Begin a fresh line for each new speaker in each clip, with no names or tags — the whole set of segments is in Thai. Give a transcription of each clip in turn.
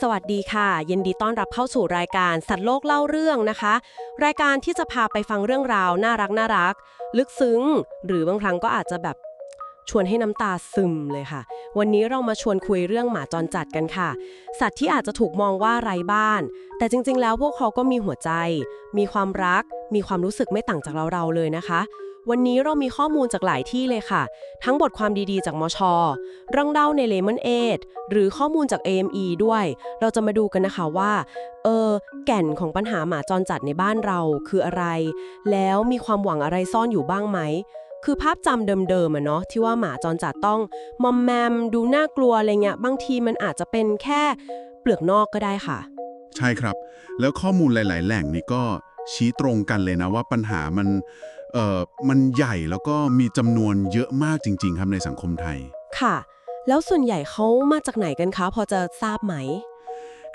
สวัสดีค่ะ ยินดีต้อนรับเข้าสู่รายการสัตว์โลกเล่าเรื่องนะคะ รายการที่จะพาไปฟังเรื่องราวน่ารักน่ารัก ลึกซึ้ง หรือบางครั้งก็อาจจะแบบชวนให้น้ำตาซึมเลยค่ะ วันนี้เรามาชวนคุยเรื่องหมาจรจัดกันค่ะ สัตว์ที่อาจจะถูกมองว่าไร้บ้าน แต่จริง ๆ แล้วพวกเขาก็มีหัวใจ มีความรัก มีความรู้สึกไม่ต่างจากเราเราเลยนะคะ วันนี้เรามีข้อมูลจากหลายที่เลยค่ะ ทั้งบทความดีๆจากมชเรื่องเล่าใน Lemon 8หรือข้อมูลจาก AME ด้วย เราจะมาดูกันนะคะว่า เออ แก่นของปัญหาหมาจรจัดในบ้านเราคืออะไร แล้วมีความหวังอะไรซ่อนอยู่บ้างไหม คือภาพจำเดิมๆอะเนาะที่ว่าหมาจรจัดต้องมอมแมม ดูน่ากลัวอะไรเงี้ย บางทีมันอาจจะเป็นแค่เปลือกนอกก็ได้ค่ะ
ใช่ครับ แล้วข้อมูลหลาย ๆ แหล่งนี่ก็ชี้ตรงกันเลยนะว่าปัญหามัน เอ่อมันใหญ่แล้วก็มีจำนวนเยอะมากจริง ๆ ครับในสังคมไทย
ค่ะ แล้วส่วนใหญ่เขามาจากไหนกันคะพอจะทราบไหม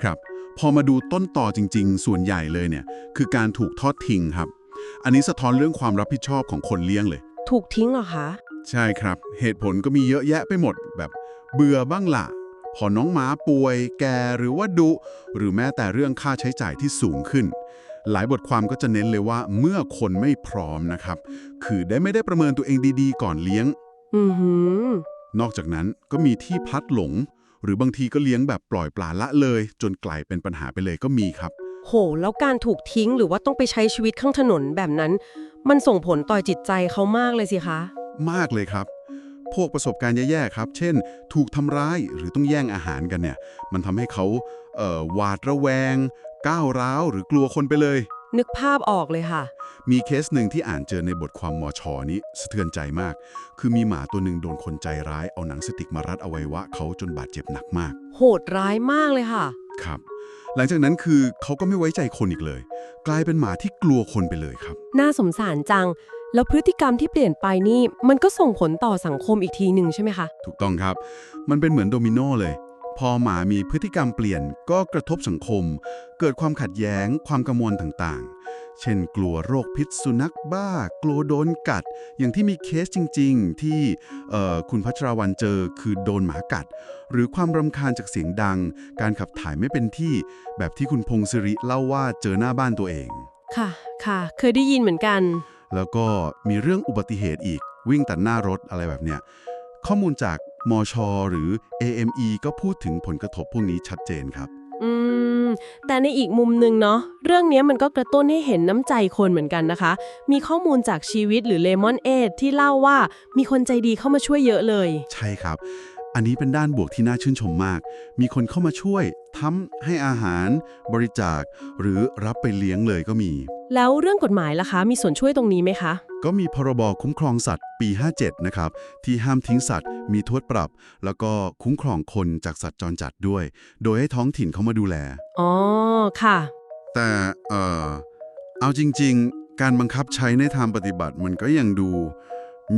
ครับ พอมาดูต้นต่อจริง ๆ ส่วนใหญ่เลยเนี่ย คือการถูกทอดทิ้งครับ อันนี้สะท้อนเรื่องความรับผิดชอบของคนเลี้ยงเลย
ถูกทิ้งเหรอคะ
ใช่ครับ เหตุผลก็มีเยอะแยะไปหมดแบบเบื่อบ้างละพอน้องหมาป่วย แก่หรือว่าดุหรือแม้แต่เรื่องค่าใช้จ่ายที่สูงขึ้น หลายบทความก็จะเน้นเลยว่าเมื่อคนไม่พร้อมนะครับ คือได้ไม่ได้ประเมินตัวเองดีๆ ก่อนเลี้ยง
อือหือ
นอกจากนั้นก็มีที่พลัดหลง หรือบางทีก็เลี้ยงแบบปล่อยปละละเลย จนกลายเป็นปัญหาไปเลยก็มีครับ
โห แล้วการถูกทิ้งหรือว่าต้องไปใช้ชีวิตข้างถนนแบบนั้น มันส่งผลต่อจิตใจเขามากเลยสิคะ
มากเลยครับ พวกประสบการณ์แย่ๆครับ เช่น ถูกทำร้ายหรือต้องแย่งอาหารกันเนี่ย มันทำให้เขาเอ่อหวาดระแวง ก้าวร้าวหรือกลัวคนไปเลย
นึกภาพออกเลยค่ะ
มีเคสหนึ่งที่อ่านเจอในบทความมอชอนี้สะเทือนใจมาก คือมีหมาตัวหนึ่งโดนคนใจร้ายเอาหนังสติกมารัดอวัยวะเขาจนบาดเจ็บหนักมาก
โหดร้ายมากเลยค่ะ
ครับ หลังจากนั้นคือเขาก็ไม่ไว้ใจคนอีกเลย กลายเป็นหมาที่กลัวคนไปเลยครับ
น่าสงสารจัง แล้วพฤติกรรมที่เปลี่ยนไปนี่ มันก็ส่งผลต่อสังคมอีกทีหนึ่งใช่ไหมคะ
ถูกต้องครับ มันเป็นเหมือนโดมิโนเลย พอหมามีพฤติกรรมเปลี่ยนก็กระทบสังคม เกิดความขัดแย้ง ความกังวลต่างๆ เช่นกลัวโรคพิษสุนัขบ้า กลัวโดนกัด อย่างที่มีเคสจริงๆ ที่เอ่อคุณพัชราวันเจอคือโดนหมากัด หรือความรำคาญจากเสียงดัง การขับถ่ายไม่เป็นที่ แบบที่คุณพงศิริเล่าว่าเจอหน้าบ้านตัวเอง
ค่ะ ค่ะ เคยได้ยินเหมือนกัน
แล้วก็มีเรื่องอุบัติเหตุอีกวิ่งตัดหน้ารถอะไรแบบเนี้ยข้อมูลจาก มช หรือ AME ก็พูดถึงผลกระทบพวกนี้ชัดเจนครับ
อืม แต่ในอีกมุมหนึ่งเนาะเรื่องนี้มันก็กระตุ้นให้เห็นน้ำใจคนเหมือนกันนะคะ มีข้อมูลจากชีวิตหรือเลมอนเอทที่เล่าว่ามีคนใจดีเข้ามาช่วยเยอะเลย
ใช่ครับ อันนี้เป็นด้านบวกที่น่าชื่นชมมาก มีคนเข้ามาช่วยทำให้อาหาร บริจาค หรือรับไปเลี้ยงเลยก็มี
แล้วเรื่องกฎหมายล่ะคะ มีส่วนช่วยตรงนี้ไหมคะ
ก็มีพรบคุ้มครองสัตว์ปี 57 นะครับ ที่ห้ามทิ้งสัตว์ มีโทษปรับ แล้วก็คุ้มครองคนจากสัตว์จรจัดด้วย โดยให้ท้องถิ่นเขามาดูแล
อ๋อ ค่ะ
แต่เอ่อเอาจริง ๆ การบังคับใช้ในทางปฏิบัติมันก็ยังดู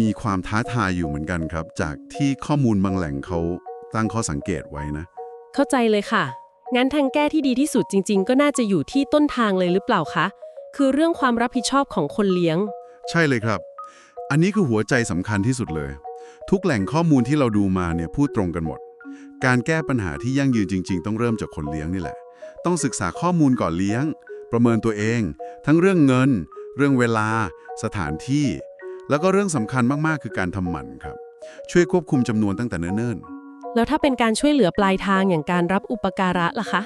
มีความท้าทายอยู่เหมือนกันครับ จากที่ข้อมูลบางแหล่งเขาตั้งข้อสังเกตไว้นะ
เข้าใจเลยค่ะ งั้นทางแก้ที่ดีที่สุดจริง ๆ ก็น่าจะอยู่ที่ต้นทางเลยหรือเปล่าคะ คือเรื่องความรับผิดชอบของคนเลี้ยง
ใช่เลยครับ อันนี้คือหัวใจสำคัญที่สุดเลย ทุกแหล่งข้อมูลที่เราดูมาเนี่ยพูดตรงกันหมด การแก้ปัญหาที่ยั่งยืนจริง ๆ ต้องเริ่มจากคนเลี้ยงนี่แหละ ต้องศึกษาข้อมูลก่อนเลี้ยง ประเมินตัวเอง ทั้งเรื่องเงิน เรื่องเวลา สถานที่ แล้วก็เรื่องสำคัญมากๆ คือการทำหมันครับ ช่วยควบคุมจำนวนตั้งแต่เนิ่นๆ
แล้วถ้าเป็นการช่วยเหลือปลายทางอย่างการรับอุปการะล่ะคะ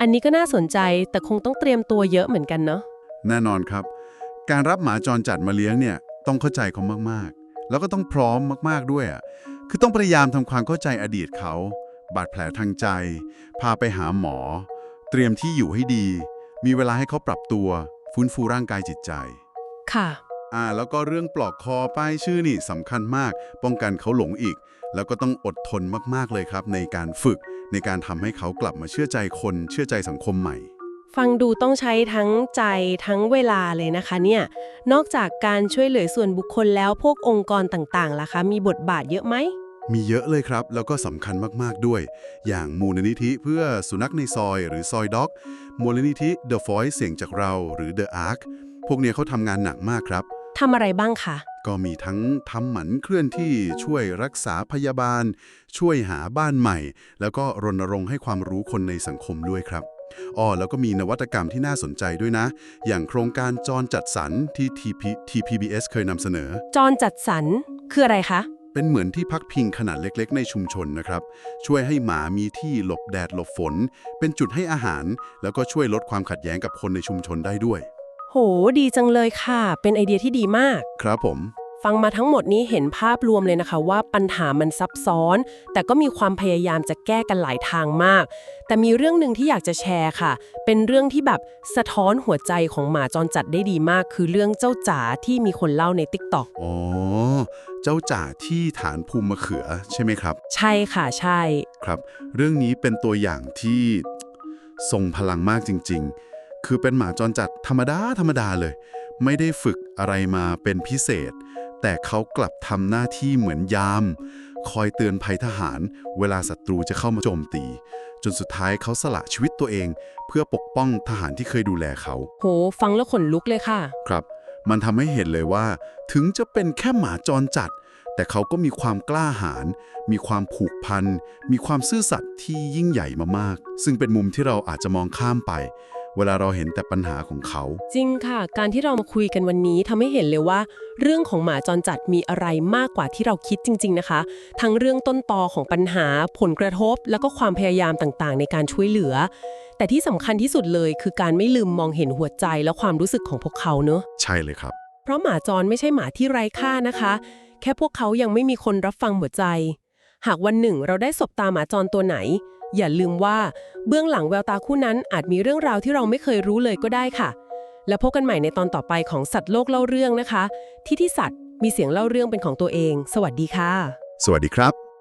อันนี้ก็น่าสนใจแต่คงต้องเตรียมตัวเยอะเหมือนกันเนาะ
แน่นอนครับ การรับหมาจรจัดมาเลี้ยงเนี่ยต้องเข้าใจเขามากๆ แล้วก็ต้องพร้อมมากๆด้วยอะคือต้องพยายามทำความเข้าใจอดีตเขา บาดแผลทางใจ พาไปหาหมอ เตรียมที่อยู่ให้ดี มีเวลาให้เขาปรับตัว ฟื้นฟูร่างกายจิตใจ
ค่ะ
อ่า แล้วก็เรื่องปลอกคอป้ายชื่อนี่สำคัญมาก ป้องกันเขาหลงอีก แล้วก็ต้องอดทนมากๆเลยครับ ในการฝึกในการทำให้เขากลับมาเชื่อใจคนเชื่อใจสังคมใหม่
ฟังดูต้องใช้ทั้งใจทั้งเวลาเลยนะคะเนี่ย นอกจากการช่วยเหลือส่วนบุคคลแล้วพวกองค์กรต่างๆล่ะคะ มีบทบาทเยอะไหม
มีเยอะเลยครับ แล้วก็สำคัญมากๆด้วย อย่างมูลนิธิเพื่อสุนัขในซอยหรือซอยด็อก มูลนิธิ The Voice เสียงจากเราหรือ The Ark พวกเนี้ยเขาทำงานหนักมากครับ
ทำอะไรบ้างคะ
ก็มีทั้งทำหมันเคลื่อนที่ช่วยรักษาพยาบาล ช่วยหาบ้านใหม่ แล้วก็รณรงค์ให้ความรู้คนในสังคมด้วยครับ อ้อแล้วก็มีนวัตกรรมที่น่าสนใจด้วยนะ อย่างโครงการจรจัดสรรที่ TP TPBS เคยนำเสนอ
จรจัดสรรคืออะไรคะ
เป็นเหมือนที่พักพิงขนาดเล็กๆ ในชุมชนนะครับ ช่วยให้หมามีที่หลบแดดหลบฝน เป็นจุดให้อาหาร แล้วก็ช่วยลดความขัดแย้งกับคนในชุมชนได้ด้วย
โห ดีจังเลยค่ะ เป็นไอเดียที่ดีมาก
ครับผม
ฟังมาทั้งหมดนี้เห็นภาพรวมเลยนะคะว่าปัญหามันซับซ้อน แต่ก็มีความพยายามจะแก้กันหลายทางมาก แต่มีเรื่องหนึ่งที่อยากจะแชร์ค่ะ เป็นเรื่องที่แบบสะท้อนหัวใจของหมาจรจัดได้ดีมาก คือเรื่องเจ้าจ๋าที่มีคนเล่าในติ๊กต็อก
อ๋อ เจ้าจ่าที่ฐานภูมิมะเขือใช่ไหมครับ
ใช่ค่ะใช่
ครับ เรื่องนี้เป็นตัวอย่างที่ทรงพลังมากจริง ๆ คือเป็นหมาจรจัดธรรมดาธรรมดาเลย ไม่ได้ฝึกอะไรมาเป็นพิเศษแต่เขากลับทำหน้าที่เหมือนยาม คอยเตือนภัยทหาร เวลาศัตรูจะเข้ามาโจมตี จนสุดท้ายเขาสละชีวิตตัวเอง เพื่อปกป้องทหารที่เคยดูแลเขา
โห ฟังแล้วขนลุกเลยค่ะ
ครับ มันทำให้เห็นเลยว่า ถึงจะเป็นแค่หมาจรจัด แต่เขาก็มีความกล้าหาญมีความผูกพัน มีความซื่อสัตย์ที่ยิ่งใหญ่มามาก ซึ่งเป็นมุมที่เราอาจจะมองข้ามไป เวลาเราเห็นแต่ปัญหาของเขา
จริงค่ะ การที่เรามาคุยกันวันนี้ทำให้เห็นเลยว่า เรื่องของหมาจรจัดมีอะไรมากกว่าที่เราคิดจริง ๆ นะคะ ทั้งเรื่องต้นตอของปัญหา ผลกระทบ แล้วก็ความพยายามต่างๆ ในการช่วยเหลือ แต่ที่สำคัญที่สุดเลย คือการไม่ลืมมองเห็นหัวใจและความรู้สึกของพวกเขาเนอะ
ใช่เลยครับ
เพราะหมาจรไม่ใช่หมาที่ไร้ค่านะคะ แค่พวกเขายังไม่มีคนรับฟังหัวใจ หากวันหนึ่งเราได้สบตาหมาจรตัวไหน อย่าลืมว่าเบื้องหลังแววตาคู่นั้นอาจมีเรื่องราวที่เราไม่เคยรู้เลยก็ได้ค่ะ แล้วพบกันใหม่ในตอนต่อไปของสัตว์โลกเล่าเรื่องนะคะ ที่ที่สัตว์มีเสียงเล่าเรื่องเป็นของตัวเอง สวัสดีค่ะ
สวัสดีครับ